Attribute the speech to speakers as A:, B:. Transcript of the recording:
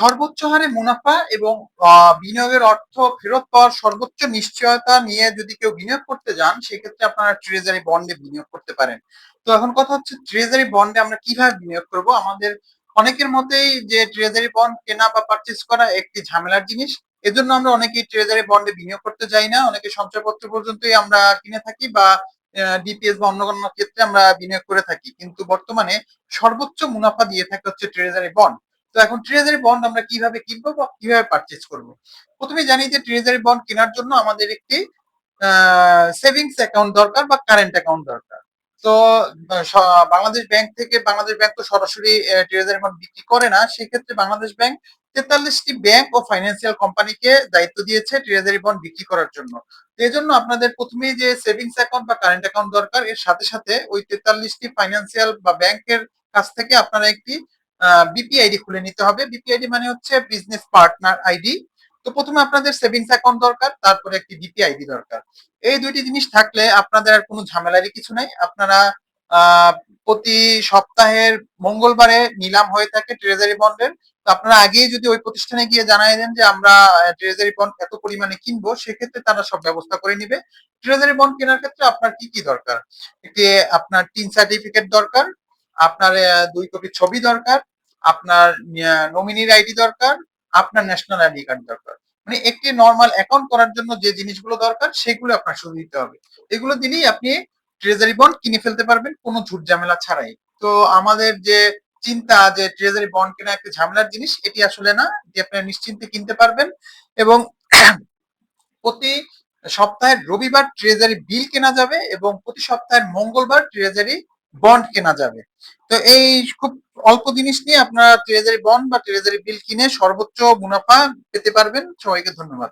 A: সর্বোচ্চ হারে মুনাফা এবং বিনিয়োগের অর্থ ফেরত পাওয়ার সর্বোচ্চ নিশ্চয়তা নিয়ে যদি কেউ বিনিয়োগ করতে যান, সেক্ষেত্রে আপনারা ট্রেজারি বন্ডে বিনিয়োগ করতে পারেন। তো এখন কথা হচ্ছে ট্রেজারি বন্ডে আমরা কীভাবে বিনিয়োগ করব? আমাদের অনেকের মতেই যে ট্রেজারি বন্ড কেনা বা পারচেজ করা একটি ঝামেলার জিনিস। এজন্য আমরা অনেকেই ট্রেজারি বন্ডে বিনিয়োগ করতে যাই না। অনেকে সঞ্চয়পত্র পর্যন্তই আমরা কিনে থাকি বা ডিপিএস বা অন্য কোনো ক্ষেত্রে আমরা বিনিয়োগ করে থাকি। কিন্তু বর্তমানে সর্বোচ্চ মুনাফা দিয়ে থাকে হচ্ছে ট্রেজারি বন্ড তো এখন ট্রেজারি বন্ড আমরা কীভাবে কিনবো বা কীভাবে পারচেজ করব? প্রথমে জানি যে ট্রেজারি বন্ড কেনার জন্য আমাদের একটি সেভিংস অ্যাকাউন্ট দরকার বা কারেন্ট অ্যাকাউন্ট দরকার। তো বাংলাদেশ ব্যাংক থেকে, বাংলাদেশ ব্যাংক তো সরাসরি ট্রেজারি বন্ড বিক্রি করে না। সেক্ষেত্রে বাংলাদেশ ব্যাংক তেতাল্লিশটি ব্যাংক ও ফাইন্যান্সিয়াল কোম্পানিকে দায়িত্ব দিয়েছে ট্রেজারি বন্ড বিক্রি করার জন্য। এই জন্য আপনাদের প্রথমেই যে সেভিংস অ্যাকাউন্ট বা কারেন্ট অ্যাকাউন্ট দরকার, এর সাথে সাথে ওই তেতাল্লিশটি ফাইন্যান্সিয়াল বা ব্যাংকের কাছ থেকে আপনারা একটি বিপিআইডি খুলে নিতে হবে। বিপিআইডি মানে হচ্ছে বিজনেস পার্টনার আইডি তো প্রথমে আপনাদের সেভিংস অ্যাকাউন্ট দরকার, তারপরে একটি বিপিআইডি দরকার। এই দুইটি জিনিস থাকলে আপনাদের আর কোনো ঝামেলারই কিছু নাই। আপনারা প্রতি সপ্তাহের মঙ্গলবারে নিলাম হয়ে থাকে ট্রেজারি বন্ডের তো আপনারা আগেই যদি ওই প্রতিষ্ঠানে গিয়ে জানাই দেন যে আমরা ট্রেজারি বন্ড এত পরিমাণে কিনবো, সেক্ষেত্রে তারা সব ব্যবস্থা করে নিবে। ট্রেজারি বন্ড কেনার ক্ষেত্রে আপনার কি কি দরকার? একটি, আপনার টিন সার্টিফিকেট দরকার, আপনার দুই কপি ছবি দরকার আপনার নমিনির আইডি দরকার, আপনার ন্যাশনাল আইডি কার্ড দরকার। মানে একটি নর্মাল অ্যাকাউন্ট করার জন্য যে জিনিসগুলো দরকার, সেগুলো আপনার শুধু দিতে হবে। এগুলো দিলেই আপনি ট্রেজারি বন্ড কিনে ফেলতে পারবেন, কোনো ঝুট ঝামেলা ছাড়াই। তো আমাদের যে চিন্তা যে ট্রেজারি বন্ড কেনা একটা ঝামেলার জিনিস, এটি আসলে না যে আপনারা নিশ্চিন্তে কিনতে পারবেন এবং প্রতি সপ্তাহের রবিবার ট্রেজারি বিল কেনা যাবে এবং প্রতি সপ্তাহের মঙ্গলবার ট্রেজারি বন্ড কেনা যাবে। তো এই খুব অল্প জিনিস নিয়ে আপনারা ট্রেজারি বন্ড বা ট্রেজারি বিল কিনে সর্বোচ্চ মুনাফা পেতে পারবেন। সবাইকে ধন্যবাদ।